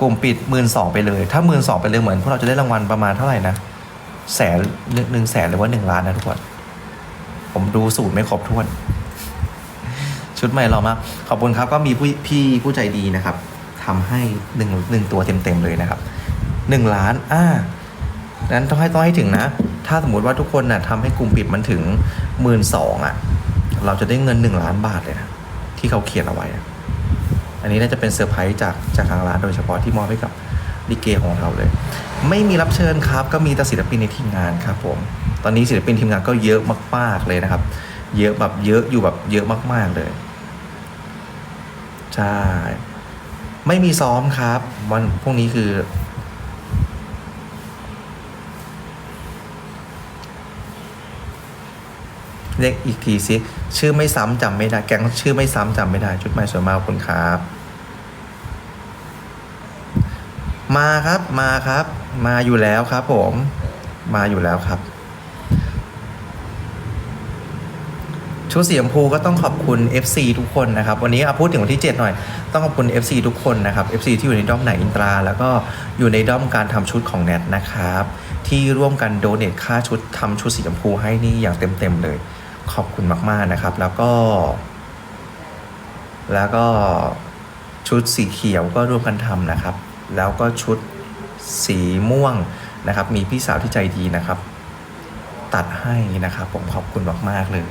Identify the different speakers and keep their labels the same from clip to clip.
Speaker 1: กลุ่มปิดหมื่นสองไปเลย ถ้าหมื่นสองไปเลยเหมือนพวกเราจะได้รางวัลประมาณเท่าไหร่นะแสนหนึ่งแสนหรือว่าหนึ่งล้านนะทุกคน ผมดูสูตรไม่ครบถ้วน ชุดใหม่เรามาก ขอบคุณครับก็มีผู้พี่ผู้ใจดีนะครับทำให้หนึ่งหนึ่งตัวเต็มๆเลยนะครับหนึ่งล้านอ่านั้นต้องให้ต้องให้ถึงนะ ถ้าสมมติว่าทุกคนนะ่ะทำให้กลุ่มปิดมันถึงหมื่นสองอะ เราจะได้เงินหนึ่งล้านบาทเลยนะที่เขาเขียนเอาไว้ อันนี้น่าจะเป็นเซอร์ไพรส์จากจากทางร้านโดยเฉพาะที่มอบให้กับลิเกของเราเลย ไม่มีรับเชิญครับ ก็มีแต่ศิลปินในทีมงานครับผมตอนนี้ศิลปินทีมงานก็เยอะมาก ๆเลยนะครับ เยอะแบบเยอะอยู่แบบเยอะมาก ๆเลยใช่ไม่มีซ้อมครับ วันพวกนี้คือ เรียกอีกทีสิชื่อไม่ซ้ำจำไม่ได้ แก๊งชื่อไม่ซ้ำจำไม่ได้ ชุดใหม่สวยมากคุณครับ มาครับมาครับ มาอยู่แล้วครับผม มาอยู่แล้วครับ ชุดสีชมพูก็ต้องขอบคุณ FC ทุกคนนะครับ วันนี้เอาพูดถึงวันที่ 7 หน่อย ต้องขอบคุณ FC ทุกคนนะครับ FC ที่อยู่ในด้อมไหนอินตรา แล้วก็อยู่ในด้อมการทำชุดของแนทนะครับที่ร่วมกันโดเนทค่าชุดทำชุดสีชมพูให้นี่อย่างเต็มๆเลย ขอบคุณมาก ๆนะครับ แล้วก็ แล้วก็ชุดสีเขียวก็ร่วมกันทำนะครับ แล้วก็ชุดสีม่วงนะครับ มีพี่สาวที่ใจดีนะครับ ตัดให้นะครับ ผมขอบคุณมาก ๆ เลย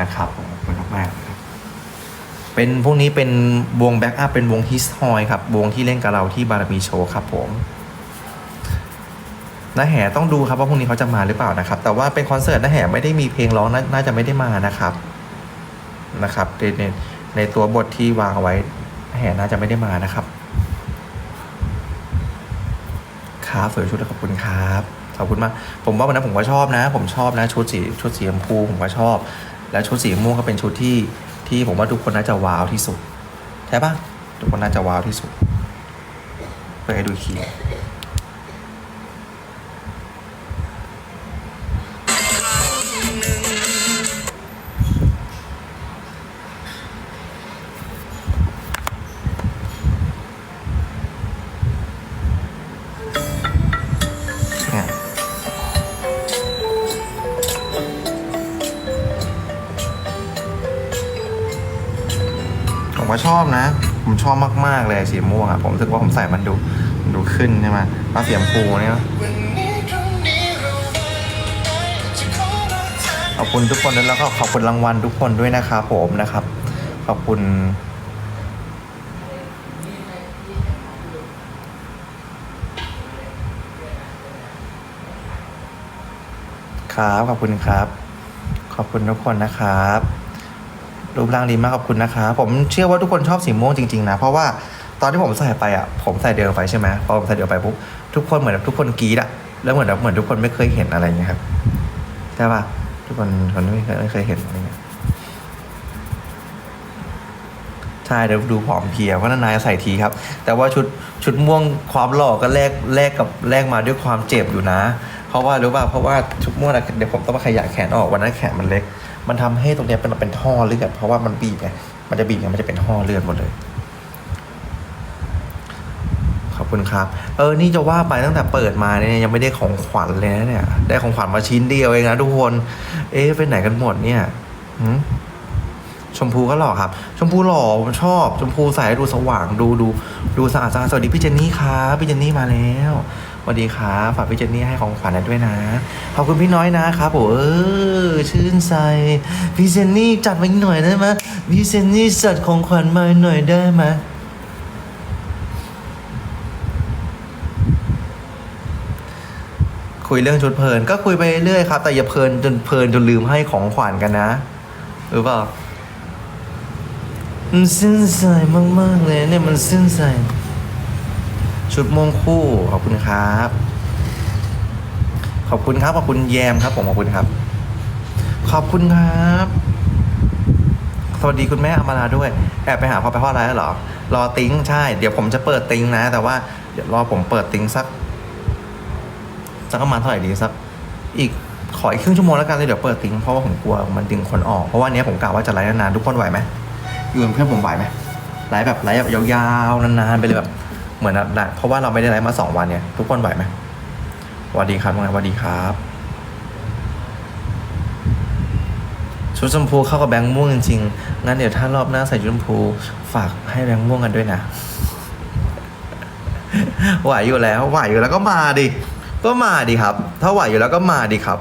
Speaker 1: นะครับมขอบคุณมากๆครับเป็นพวกนี้เป็นวงแบ็กอัพเป็นวงฮิสทอยครับ วงที่เล่นกับเราที่บารมีโชว์ครับผม น้าแห่ต้องดูครับว่าพรุ่งนี้เขาจะมาหรือเปล่านะครับ แต่ว่าเป็นคอนเสิร์ตน้าแห่ไม่ได้มีเพลงร้องน,น่าจะไม่ได้มานะครับนะครับในในในตัวบทที่วางเอาไว้น้าแห่น่าจะไม่ได้มานะครับครับสวยชุดขอบคุณครับขอบคุณมากผมว่าวันนั้นผมก็ชอบนะ ผมชอบนะชุดสีชุดสีชมพูผมก็ชอบ แล้วชุดสีม่วงก็เป็นชุดที่ที่ผมว่าทุกคนน่าจะว้าวที่สุดใช่ปะทุกคนน่าจะว้าวที่สุดเพื่อให้ดูคี ผมก็ชอบนะ ผมชอบมากๆเลยสีม่วงอะผมรู้สึกว่าผมใส่มันดูดูขึ้นใช่ไหมแล้วสีชมพูเนี่ยขอบคุณทุกคนแล้วก็ขอบคุณรางวัลทุกคนด้วยนะครับผมนะครับ ขอบคุณครับขอบคุณครับ ขอบคุณทุกคนนะครับ รูปร่างดีมากขอบคุณนะคะ ผมเชื่อว่าทุกคนชอบสีม่วงจริงๆนะ เพราะว่าตอนที่ผมใส่ไปอะผมใส่เดิมไปใช่ไหมพอผมใส่เดิมไปปุ๊บทุกคนเหมือนแบบทุกคนกรี๊ดอะแล้วเหมือนแบบเหมือนทุกคนไม่เคยเห็นอะไรอย่างเงี้ยครับใช่ป่ะทุกคนคนไม่เคยไม่เคยเห็นอะไรเงี้ยใช่เดี๋ยวดูผอมเพรียเพราะนานๆใส่ทีครับ แต่ว่าชุดชุดม่วงความหล่อก็แลกแลกกับแลกมาด้วยความเจ็บอยู่นะ เพราะว่ารู้ป่ะเพราะว่าชุดม่วงอะเดี๋ยวผมต้องมาขยายแขนออกวันนั้นแขนมันเล็ก มันทำให้ตรงเนี้ยเป็นเป็นท่อเลือดเพราะว่ามันบีบไงมันจะบีบไงมันจะเป็นท่อเลือดหมดเลย ขอบคุณครับ เออนี่จะว่าไปตั้งแต่เปิดมาเนี่ยยังไม่ได้ของขวัญเลยนะเนี่ย ได้ของขวัญมาชิ้นเดียวเองนะทุกคน เอ๊ะไปไหนกันหมดเนี่ยหืม ชมพูก็หล่อครับ ชมพูหล่อผมชอบ ชมพูใส่ดูสว่างดูดูดูสะอาดสะอาดสวัสดีพี่เจนนี่ครับพี่เจนนี่มาแล้วสวัสดีครับฝากพี่เจนนี่ให้ของขวัญนะด้วยนะขอบคุณพี่น้อยนะครับผมเออชื่นใจพี่เจนนี่จัดมาหน่อยได้ไหมพี่เจนนี่จัดของขวัญมาหน่อยได้ไหมคุยเรื่องชุดเพลินก็คุยไปเรื่อยครับ แต่อย่าเพลินจนเพลินจนลืมให้ของขวัญกันนะหรือเปล่า มันสิ้นใจมาก ๆ เลยเนี่ย มันสิ้นใจชุดม่วงคู่ ขอบคุณครับ ขอบคุณครับ ขอบคุณแยมครับ ผมขอบคุณครับ ขอบคุณครับ สวัสดีคุณแม่อมาราด้วย แอบไปหาพ่อไปพ่ออะไรแล้วเหรอ รอติ้งใช่ เดี๋ยวผมจะเปิดติ้งนะ แต่ว่าเดี๋ยวรอผมเปิดติ้งสักสักประมาณเท่าไหร่ดีสัก อีกขออีกครึ่งชั่วโมงแล้วกันเลยเดี๋ยวเปิดติ้งเพราะว่าผมกลัวมันดึงคนออก เพราะว่านเนี้ยผมกะว่าจะไลฟ์นานๆทุกคนไหวไหม อยู่เป็นเพื่อนผมไหวไหมไลฟ์แบบไลฟ์แบบยาวๆนานๆไปเลยแบบเหมือนนะเพราะว่าเราไม่ได้ไลฟ์มาสองวันเนี่ยทุกคนไหวไหมสวัสดีครับว่าไงสวัสดีครับชุดชมพูเข้ากับแบงค์ม่วงจริงๆ งั้นเดี๋ยวถ้ารอบหน้าใส่ชุดชมพูฝากให้แบงค์ม่วงกันด้วยนะ ไหวอยู่แล้ว ไหวอยู่แล้วก็มาดิ ก็มาดิครับ ถ้าไหวอยู่แล้วก็มาดิครับ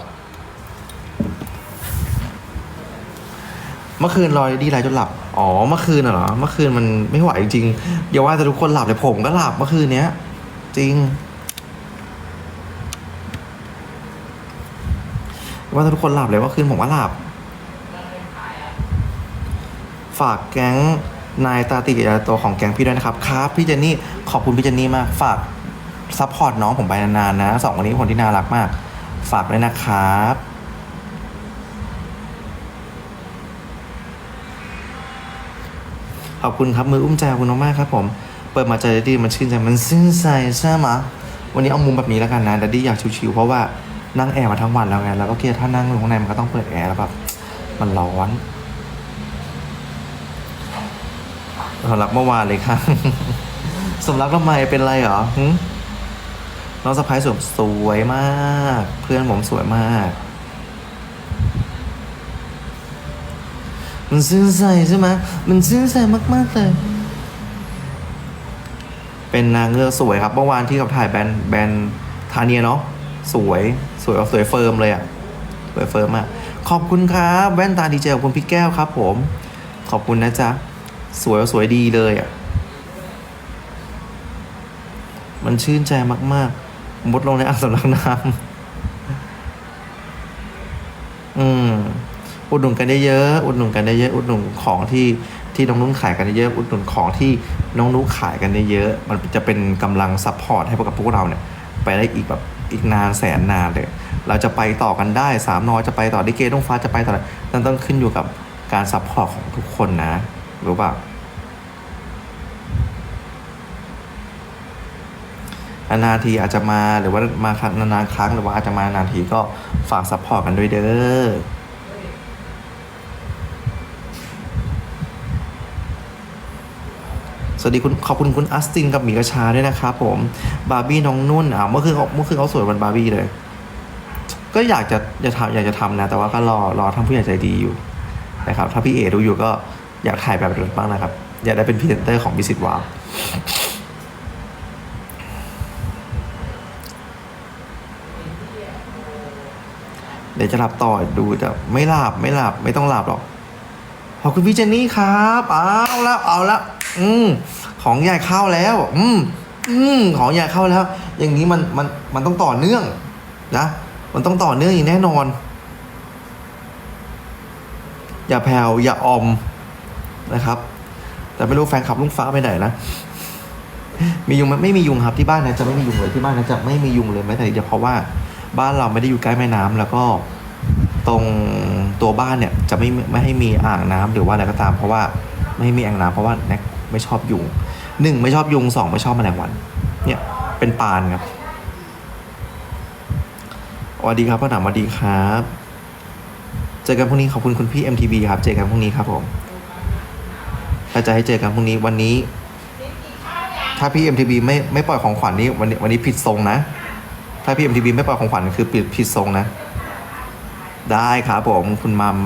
Speaker 1: เมื่อคืนรอยดีไรจนหลับ อ๋อเมื่อคืนเหรอเมื่อคืนมันไม่ไหวจริงอย่าว่าแต่ทุกคนหลับเลยผมก็หลับเมื่อคืนเนี้ย จริงว่าแต่ทุกคนหลับเลยเมื่อคืนผมก็หลับ ฝากแก๊งนายตาติกิจตัวของแก๊งพี่ด้วยนะครับครับพี่เจนนี่ขอบคุณพี่เจนนี่มาก ฝากซัพพอร์ตน้องผมไปนานๆนะสองคนนี้คนที่น่ารักมาก ฝากด้วยนะครับ อบคุณครับมืออุ้มใจขอบคุณมากๆครับผม เปิดมาเจอดัดดี้มันชื่นใจมันซื่นใจใช่ไหมวันนี้เอามุมแบบนี้แล้วกันนะดัดดี้อยากชิวๆเพราะว่านั่งแอร์มาทั้งวันแล้วไงแล้วก็เกียร์ถ้านั่งอยู่ข้างในมันก็ต้องเปิดแอร์แล้วแบบมันร้อนสำหรับเมื่อวานเลยค่ะสำหรับทำไมเป็นไรเหรอน้องสะพ้ายสวยสวยมาก เพื่อนผมสวยมาก มันซื่นใจใช่ไหมมันซื่นใจมากๆเลย เป็นนางเงือกสวยครับเมื่อวานที่เขาถ่ายแบรนด์แบรนด์ทาเนียเนาะสวยสวยสวยเฟิร์มเลยอะสวยเฟิร์มมากขอบคุณครับแว่นตาดีเจของคุณพี่แก้วครับ ผม ขอบคุณนะจ๊ะสวยสวยดีเลยอะมันชื่นใจมากๆมดลงในอ่างสำลักน้ำอืม อุดหนุนกันได้เยอะอุดหนุนกันได้เยอะอุดหนุนของที่ที่น้องนุ่นขายกันได้เยอะอุดหนุนของที่น้องนุ้ขายกันได้เยอะมันจะเป็นกำลังซัพพอร์ตให้พวกกับพวกเราเนี่ยไปได้อีกแบบอีกนานแสนนานเลยเราจะไปต่อกันได้สามน้อยจะไปต่อดิเกต้องฟ้าจะไปต่อนั่นต้องขึ้นอยู่กับการซัพพอร์ตของทุกคนนะรู้ป่ะนานๆทีอาจจะมาหรือว่ามาครั้งนานๆครั้งหรือว่าอาจจะมานานทีก็ฝากซัพพอร์ตกันด้วยเด้อ วัสดีคุณขอบคุณคุณอัสตินกับหมีกระชาด้วยนะครับผมบาร์บี้น้องนุ่นอ่าเมื่อคืนเขาเมื่อคืนเขาสวยเหมันบาร์บี้เลย ก็อยากจะอยากทำอยากจะทำนะ แต่ว่าก็รอรอทำผู้ใหญ่ใจดีอยู่นะครับถ้าพี่เอดูอยู่ก็อยากถ่ายแบบนั้นบ้างนะครับ อยากได้เป็นพรีเซนเตอร์ของบิสิตวาวเดี๋ยวจะหลับต่อดูแต่ไม่หลับไม่หลับไม่ต้องหลับหรอกขอบคุณพี่เจนนี่ครับ เอาละเอาละ อืมของใหญ่เข้าแล้ว อืมอืมของใหญ่เข้าแล้ว อย่างนี้มันมันมันต้องต่อเนื่อง นะ มันต้องต่อเนื่องอย่างแน่นอน อย่าแผ่วอย่าออมนะครับ แต่ไม่รู้แฟนคลับลุงฟ้าไปไหนนะมียุงไหมไม่มียุงครับที่บ้านนะจะไม่มียุงเลยที่บ้านนะจะไม่มียุงเลยแม้แต่เดียวเพราะว่าบ้านเราไม่ได้อยู่ใกล้แม่น้ำแล้วก็ตรงตัวบ้านเนี่ยจะไม่ไม่ให้มีอ่างน้ำหรือว่าอะไรก็ตาม เพราะว่าไม่ให้มีอ่างน้ำเพราะว่าแน็ก ไม่ชอบยุงหนึ่งไม่ชอบยุงสองไม่ชอบแมลงวัน เนี่ยเป็นปานครับสวัสดีครับพ่อหนามสวัสดีครับ เจอกันพรุ่งนี้ขอบคุณคุณพี่ MTV ครับ เจอกันพรุ่งนี้ครับผมถ้าจะให้เจอกันพรุ่งนี้วันนี้ ถ้าพี่ MTV ไม่ไม่ปล่อยของขวัญนี้วันนี้วันนี้ผิดทรงนะ ถ้าพี่ MTV ไม่ปล่อยของขวัญคือผิดผิดทรงนะ ได้ครับผมคุณมัม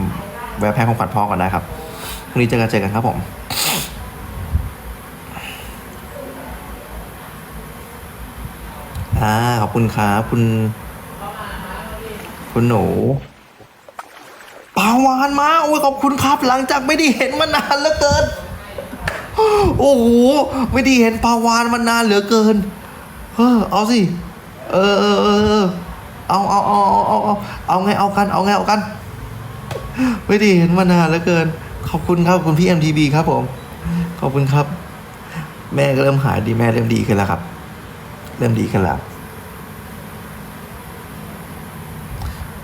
Speaker 1: แวะแพ้ของขวัญพ่อก่อนได้ครับพรุ่งนี้เจอกันเจอกันครับผม่าขอบคุณครับคุณ คุณหนูปาวานมาโอ้ยขอบคุณครับ หลังจากไม่ได้เห็นมานานเหลือเกิน โอ้โหไม่ได้เห็นปาวานมานานเหลือเกิน เออเอาสิเออเออเออเอาเอาเอาเอาเอาเอาไงเอากัน เอาไงเอากัน ไม่ได้เห็นมานานเหลือเกิน ขอบคุณครับขอบคุณพี่ MTB ครับผม ขอบคุณครับ แม่ก็เริ่มหายดีแม่เริ่มดีขึ้นแล้วครับ เริ่มดีขึ้นแล้ว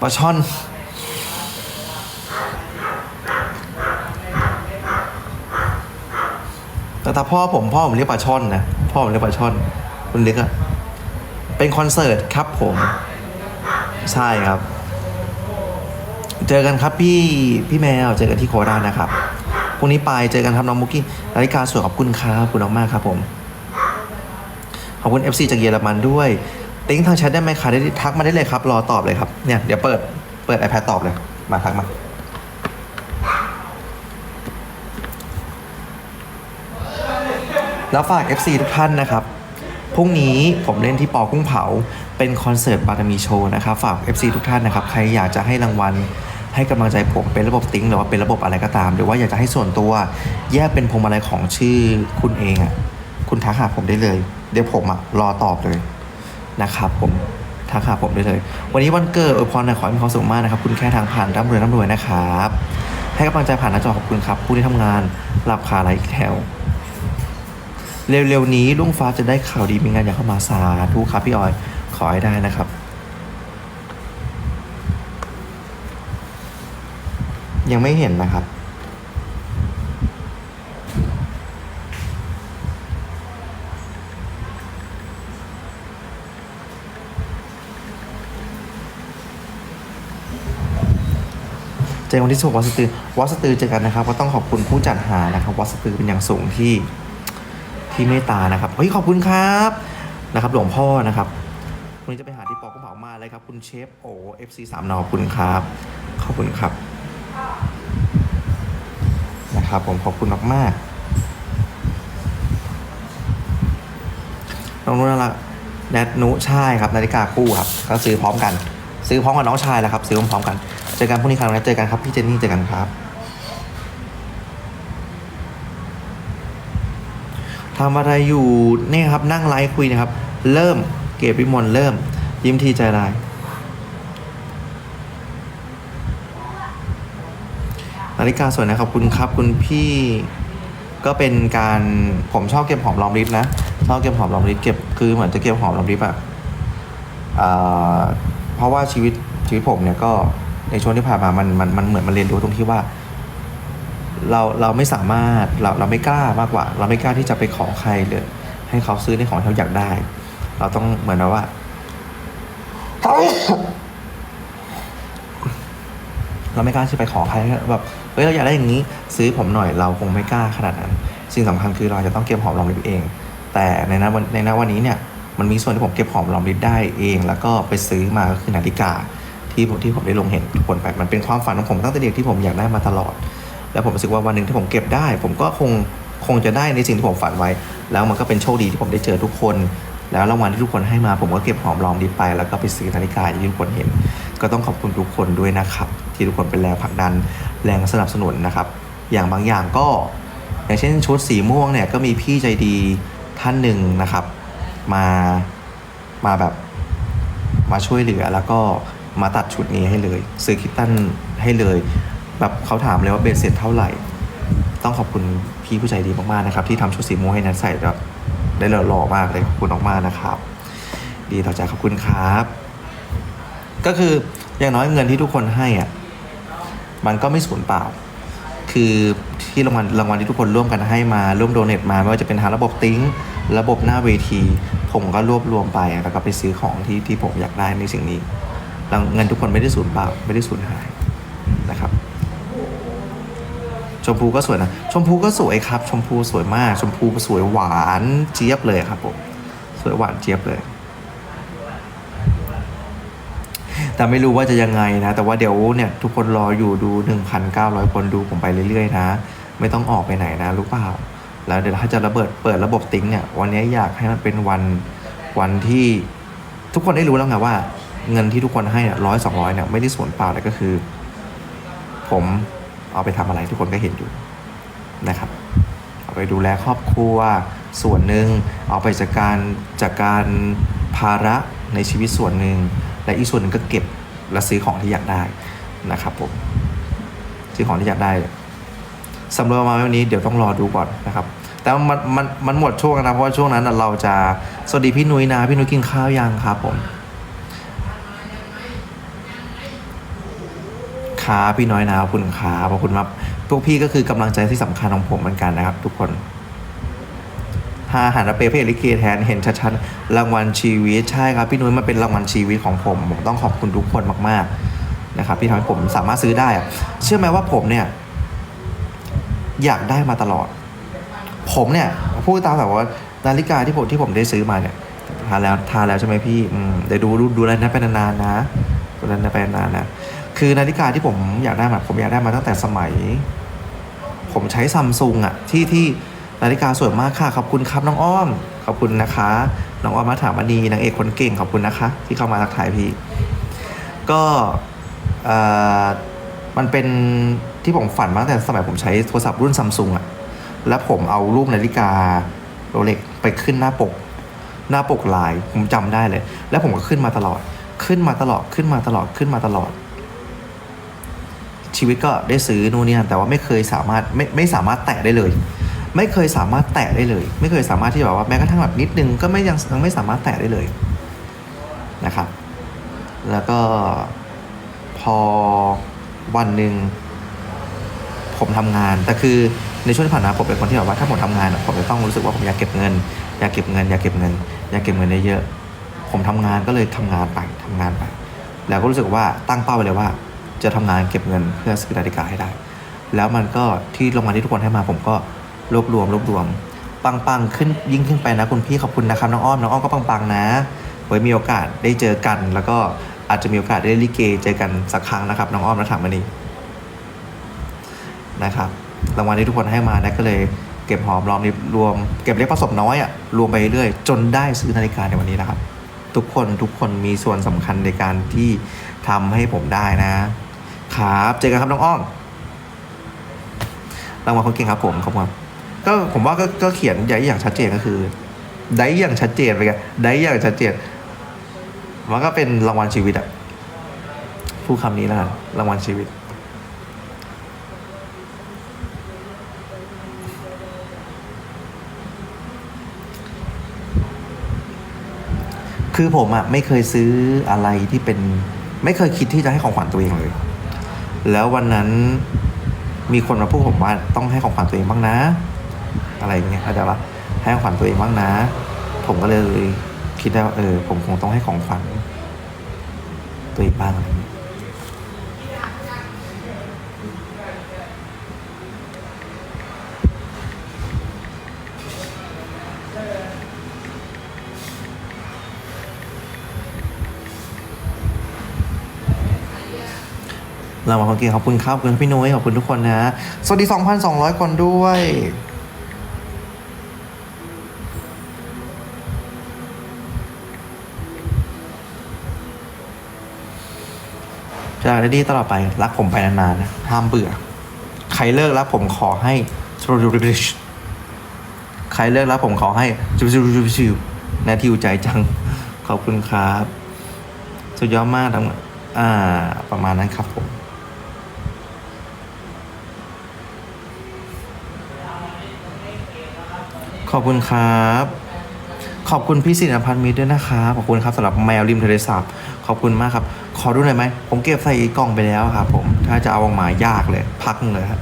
Speaker 1: ปลาช่อน แต่ถ้าพ่อผมพ่อผมเรียกปลาช่อนนะ พ่อผมเรียกปลาช่อน คุณเล็กอะเป็นคอนเสิร์ตครับผม ใช่ครับ เจอกันครับพี่พี่แมว เจอกันที่โคราชนะครับพรุ่งนี้ไปเจอกันครับน้องมุกกี้นาฬิกาสวยขอบคุณครับขอบคุณมากๆครับผม ขอบคุณ FC จากเยอรมันด้วย ติ้งทางแชทได้ไหมคะได้ทักมาได้เลยครับ รอตอบเลยครับ เนี่ยเดี๋ยวเปิดเปิด iPad ตอบเลย มาทักมาแล้วฝาก FC ทุกท่านนะครับ พรุ่งนี้ผมเล่นที่ปอกุ้งเผา เป็นคอนเสิร์ตบารมีโชว์นะครับ ฝาก FC ทุกท่านนะครับ ใครอยากจะให้รางวัล ให้กำลังใจผมเป็นระบบติ้งหรือว่าเป็นระบบอะไรก็ตาม หรือว่าอยากจะให้ส่วนตัวแยกเป็นพวงมาลัยของชื่อคุณเองอะ่ะ คุณทักหาผมได้เลย เดี๋ยวผมอะ่ะรอตอบเลย นะครับผมทักหาผมได้เลย วันนี้วันเกิดอวยพรหน่อยขอให้มีความสุขมากนะครับ คุณแค่ทางผ่านร่ำรวยร่ำรวยนะครับ ให้กำลังใจผ่านหน้าจอขอบคุณครับ ผู้ที่ทำงานหลับคาไรอีกแถว เร็วๆนี้ลุงฟ้าจะได้ข่าวดีมีงานอยากเข้ามาสาธุครับพี่ออยขอให้ได้นะครับยังไม่เห็นนะครับ เจอวันที่สุวัดสตือวัดสตือเจอกันนะครับ ก็ต้องขอบคุณผู้จัดหานะครับวัดสตือเป็นอย่างสูงที่ที่เมตตานะครับเฮ้ยขอบคุณครับนะครับ หลวงพ่อนะครับวันนี้จะไปหาที่ปอกกุ้งเผามาเลยครับ คุณเชฟโอ FC สามนอขอบคุณครับขอบคุณครับนะครับผมขอบคุณมากๆน้องนุ่นละแนทนุใช่ครับนาฬิกาคู่ครับก็ซื้อพร้อมกัน ซื้อพร้อมกับน้องชายแล้วครับ ซื้อพร้อมกัน เจอกันพรุ่งนี้ครับเจอกันครับพี่เจนนี่เจอกันครับทำอะไรอยู่เนี่ยครับนั่งไลฟ์คุยนะครับ เริ่มเก็บวิมลเริ่ม ยิ้มทีใจร้ายนาฬิกาสวยนะ ขอบคุณครับคุณพี่ก็เป็นการผมชอบเก็บหอมรอมริบนะ ชอบเก็บหอมรอมริบเก็บคือเหมือนจะเก็บหอมรอมริบอะอ่าเพราะว่าชีวิตชีวิตผมเนี่ยก็ ในช่วงที่ผ่านมามันมันมันเหมือนมันเรียนรู้ตรงที่ว่า เราเราไม่สามารถเราเราไม่กล้ามากกว่า เราไม่กล้าที่จะไปขอใครเลยให้เขาซื้อในของที่เราอยากได้ เราต้องเหมือนว่าเราไม่กล้าที่จะไปขอใครแบบเฮ้ยเราอยากได้อย่างนี้ ซื้อผมหน่อยเราคงไม่กล้าขนาดนั้น สิ่งสำคัญคือเราจะต้องเก็บหอมรอมริบเอง แต่ในนั้นวันในนั้นวันนี้เนี่ยมันมีส่วนที่ผมเก็บหอมรอมริบได้เอง แล้วก็ไปซื้อมาก็คือนาฬิกา ที่ผมที่ผมได้ลงเห็นทุกคนไปมันเป็นความฝันของผมตั้งแต่เด็กที่ผมอยากได้มาตลอด แล้วผมรู้สึกว่าวันหนึ่งที่ผมเก็บได้ ผมก็คงคงจะได้ในสิ่งที่ผมฝันไว้ แล้วมันก็เป็นโชคดีที่ผมได้เจอทุกคน แล้วรางวัลที่ทุกคนให้มา ผมก็เก็บหอมรอมริบไป แล้วก็ไปซื้อนาฬิกาที่ทุกคนเห็น ก็ต้องขอบคุณทุกคนด้วยนะครับ ที่ทุกคนเป็นแรงผลักดันแรงสนับสนุนนะครับ อย่างบางอย่างก็ อย่างเช่นชุดสีม่วงเนี่ยก็มีพี่ใจดีท่านหนึ่งนะครับ มามาแบบมาช่วยเหลือแล้วก็ มาตัดชุดนี้ให้เลย ซื้อคิตตันให้เลย แบบเขาถามเลยว่าเบสเสร็จเท่าไหร่ ต้องขอบคุณพี่ผู้ใจดีมากๆนะครับ ที่ทำชุดสีม่วงให้นัทใส่แบบได้หล่อๆมากเลยขอบคุณมากๆนะครับ ดีต่อใจขอบคุณครับ ก็คืออย่างน้อยเงินที่ทุกคนให้อะมันก็ไม่สูญเปล่า คือที่รางวัลรางวัลที่ทุกคนร่วมกันให้มาร่วมโดเนทมาไม่ว่าจะเป็นทาระบบติ้งระบบหน้าเวที ผมก็รวบรวมไปแล้วก็ไปซื้อของที่ที่ผมอยากได้ในสิ่งนี้ แล้วเงินทุกคนไม่ได้สูญเปล่าไม่ได้สูญหายนะครับ ชมพูก็สวยนะ ชมพูก็สวยครับ ชมพูสวยมาก ชมพูสวยหวานเจี๊ยบเลยครับผมสวยหวานเจี๊ยบเลย แต่ไม่รู้ว่าจะยังไงนะ แต่ว่าเดี๋ยวเนี่ยทุกคนรออยู่ดู 1,900 คนดูผมไปเรื่อยๆนะ ไม่ต้องออกไปไหนนะรู้เปล่า แล้วเดี๋ยวถ้าจะระเบิดเปิดระบบติ้งเนี่ยวันนี้อยากให้มันเป็นวันวันที่ทุกคนได้รู้แล้วไงว่า เงินที่ทุกคนให้ร้อยสองร้อยเนี่ยไม่ได้สูญเปล่าเลยก็คือ ผมเอาไปทำอะไรทุกคนก็เห็นอยู่นะครับ เอาไปดูแลครอบครัวส่วนหนึ่งเอาไปจัดการจากการภาระในชีวิตส่วนหนึ่งและอีกส่วนหนึ่งก็เก็บและซื้อของที่อยากได้นะครับผมซื้อของที่อยากได้สำรับมาวันนี้เดี๋ยวต้องรอดูก่อนนะครับ แต่มันมันมันหมดช่วงนะเพราะว่าช่วงนั้นเราจะสวัสดีพี่นุ้ยนะพี่นุ้ยกินข้าวยังครับผม ขาพี่น้อยนะขอบคุณขาขอบคุณครับพวกพี่ก็คือกำลังใจที่สำคัญของผมเหมือนกันนะครับ ทุกคนหาอาหารเปเพ่ลิเกแทนเห็นชัดๆรางวัลชีวิตใช่ครับ พี่นุ้ยมันเป็นรางวัลชีวิตของผมผมต้องขอบคุณทุกคนมากๆนะครับที่ทำให้ผมสามารถซื้อได้เชื่อไหมว่าผมเนี่ย อยากได้มาตลอด ผมเนี่ยพูดตามแบบว่านาฬิกาที่ผมที่ผมได้ซื้อมาเนี่ยทาแล้วทาแล้วใช่ไหมพี่เดี๋ยวดูดูดูแลนะไปนานๆนะดูแลนะไปนานๆนะ คือนาฬิกาที่ผมอยากได้มาผมอยากได้มาตั้งแต่สมัย ผมใช้ซัมซุงอะที่ที่นาฬิกาสวยมากค่ะขอบคุณครับน้องอ้อม ขอบคุณนะคะน้องอ้อมมาถามมณีนางเอกคนเก่งขอบคุณนะคะ ที่เข้ามาทักทายพี่ ก็มันเป็นที่ผมฝันมาตั้งแต่สมัยผมใช้โทรศัพท์รุ่นซัมซุงอะแล้วผมเอารูปนาฬิกาโรเล็กไปขึ้นหน้าปก หน้าปกลายผมจำได้เลย แล้วผมก็ขึ้นมาตลอด ขึ้นมาตลอดขึ้นมาตลอดขึ้นมาตลอด ชีวิตก็ได้ซื้อนู่นนี่แต่ว่าไม่เคยสามารถไม่ไม่สามารถแตะได้เลย ไม่เคยสามารถแตะได้เลย ไม่เคยสามารถที่แบบว่าแม้กระทั่งแบบนิดนึงก็ไม่ยังยังไม่สามารถแตะได้เลยนะครับ แล้วก็พอวันหนึ่งผมทำงานแต่คือในช่วงที่ผ่านมาผมเป็นคนที่แบบว่าถ้าผมทำงานผมจะต้องรู้สึกว่าผมอยากเก็บเงินอยากเก็บเงินอยากเก็บเงินอยากเก็บเงินได้เยอะ ผมทำงานก็เลยทำงานไปทำงานไป แล้วก็รู้สึกว่าตั้งเป้าไว้เลยว่า จะทำงานเก็บเงินเพื่อซื้อนาฬิกาให้ได้ แล้วมันก็ที่รางวัลที่ทุกคนให้มาผมก็รวบรวมรวบรวม ปังปังๆขึ้นยิ่งขึ้นไปนะคุณพี่ขอบคุณนะครับน้องอ้อมน้องอ้อมก็ปังปังๆนะไว้มีโอกาสได้เจอกัน แล้วก็อาจจะมีโอกาสได้ลิเกเจอกันสักครั้งนะครับน้องอ้อมและถามมานีนะครับรางวัลที่ทุกคนให้มานะก็เลยเก็บหอมรอมริบรวม เก็บเล็กผสมน้อยอะรวมไปเรื่อยจนได้ซื้อนาฬิกาในวันนี้นะครับ ทุกคนทุกคนมีส่วนสำคัญในการที่ทำให้ผมได้นะ ครับเจอกันครับน้องอ้อมรางวัลคนเก่งครับผมขอบคุณครับก็ผมว่าก็ก็เขียนได้อย่างชัดเจนก็คือ ได้อย่างชัดเจนไปกันได้อย่างชัดเจนมันก็เป็นรางวัลชีวิตอะพูดคำนี้แล้วกันรางวัลชีวิต คือผมอะไม่เคยซื้ออะไรที่เป็น ไม่เคยคิดที่จะให้ของขวัญตัวเองเลย แล้ววันนั้นมีคนมาพูดผมว่าต้องให้ของขวัญตัวเองบ้างนะ อะไรเงี้ยเข้าใจปะให้ของขวัญตัวเองบ้างนะ ผมก็เลยคิดได้ว่าเออผมคงต้องให้ของขวัญตัวเองบ้างอะไร เรามาคนเก่งขอบคุณครับขอบคุณพี่นุ้ยขอบคุณทุกคนนะสวัสดี 2,200 คนด้วยจะได้ดีตลอดไป รักผมไปนานๆนะห้ามเบื่อ ใครเลิกรักผมขอให้ใครเลิกรักผมขอให้ชิวๆๆนาทิวใจจัง ขอบคุณครับ สุดยอดมากทั้งอ่า ประมาณนั้นครับผม ขอบคุณครับ ขอบคุณพี่สินพันธ์มิตรด้วยนะครับขอบคุณครับสำหรับแมวริมทะเลสาบขอบคุณมากครับ ขอดูหน่อยไหมผมเก็บใส่กล่องไปแล้วครับผมถ้าจะเอาออกมายากเลย พักนึงเลยครับ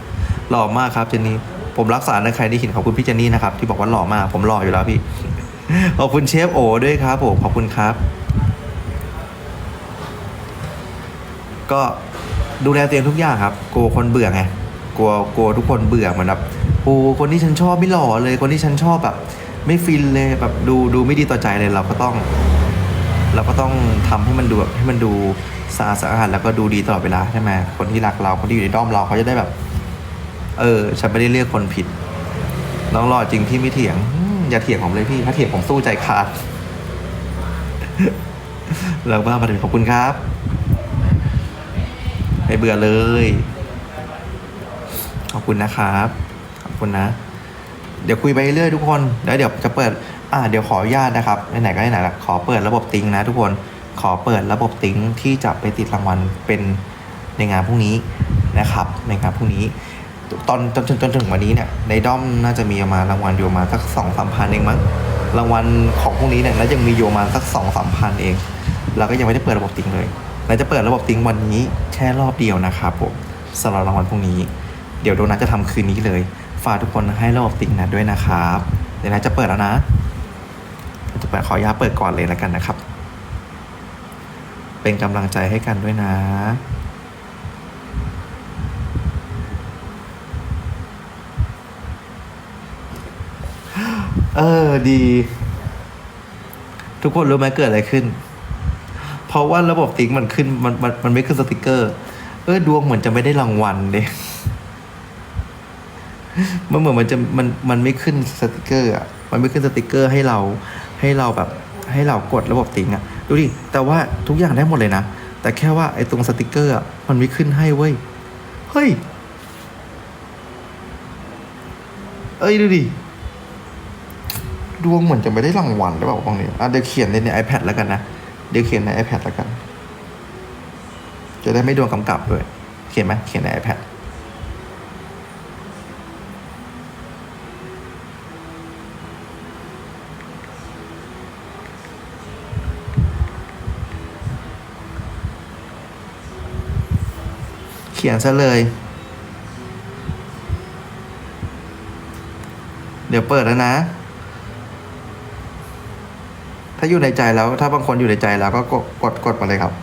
Speaker 1: หล่อมากครับเจนนี่ผมรักษาในใครที่เห็นขอบคุณพี่เจนนี่นะครับที่บอกว่าหล่อมาก ผมหล่ออยู่แล้วพี่ขอบคุณเชฟโอด้วยครับผมขอบคุณครับ ก็ดูแลตัวเองทุกอย่างครับ กลัวคนเบื่อไงกลัวกลัวทุกคนเบื่อเหมือนแบบ โอ้คนที่ฉันชอบไม่หล่อเลย คนที่ฉันชอบแบบ ไม่ฟินเลยแบบดูดูไม่ดีต่อใจเลยเราก็ต้อง เราก็ต้องทำให้มันดูแบบให้มันดูสะอาดสะอาดแล้วก็ดูดีตลอดเวลาใช่ไหมคนที่รักเราคนที่อยู่ในด้อมเราเขาจะได้แบบ เออฉันไม่ได้เลือกคนผิด น้องหล่อจริงพี่ไม่เถียง อย่าเถียงผมเลยพี่ ถ้าเถียงผมสู้ใจขาดแล้วบ้ามาถึงขอบคุณครับไม่เบื่อเลย ขอบคุณนะครับ คุณนะ เดี๋ยวคุยไปเรื่อยทุกคนแล้วเดี๋ยวจะเปิดอ่าเดี๋ยวขออนุญาตนะครับไหนๆก็ไหนๆละขอเปิดระบบติ้งนะทุกคนขอเปิดระบบติ้งที่จะไปติดรางวัลเป็นในงานพรุ่งนี้นะครับในงานพรุ่งนี้ตอนจนจนจนถึงวันนี้เนี่ยในด้อมน่าจะมีมารางวัลอยู่มาสักสองสามพันเองมั้งรางวัลของพรุ่งนี้เนี่ยน่าจะมีอยู่มาสักสองสามพันเองเราก็ยังไม่ได้เปิดระบบติ้งเลยเราจะเปิดระบบติ้งวันนี้แค่รอบเดียวนะครับผมสำหรับรางวัลพรุ่งนี้ เดี๋ยวโดนัทจะทำคืนนี้เลย ฝากทุกคนให้ระบบติ้งนัดด้วยนะครับ เดี๋ยวนัทจะเปิดแล้วนะ จะเปิดขออนุญาตเปิดก่อนเลยแล้วกันนะครับ เป็นกำลังใจให้กันด้วยนะเออดี ทุกคนรู้ไหมเกิดอะไรขึ้น เพราะว่าระบบติ๊กมันขึ้นมันมันมันไม่ขึ้นสติกเกอร์ เออดวงเหมือนจะไม่ได้รางวัลเด้ มันเหมือนมันจะมันมันไม่ขึ้นสติกเกอร์อะมันไม่ขึ้นสติกเกอร์ให้เราให้เราแบบให้เรากดระบบติ๊กอะดูดิแต่ว่าทุกอย่างได้หมดเลยนะ แต่แค่ว่าไอ้ตรงสติกเกอร์อะมันไม่ขึ้นให้เว้ยเฮ้ยเอ้ยดูดิดวงเหมือนจะไม่ได้รางวัลหรือเปล่าบางนี้อะเดี๋ยวเขียนในใน iPad แล้วกันนะเดี๋ยวเขียนใน iPad แล้วกัน จะได้ไม่โดนกำกับด้วย เขียนไหมเขียนใน iPad ขียนซะเลย เดี๋ยวเปิดแล้วนะ ถ้าอยู่ในใจแล้ว ถ้าบางคนอยู่ในใจแล้วก็กดกดกดมาเลยครับ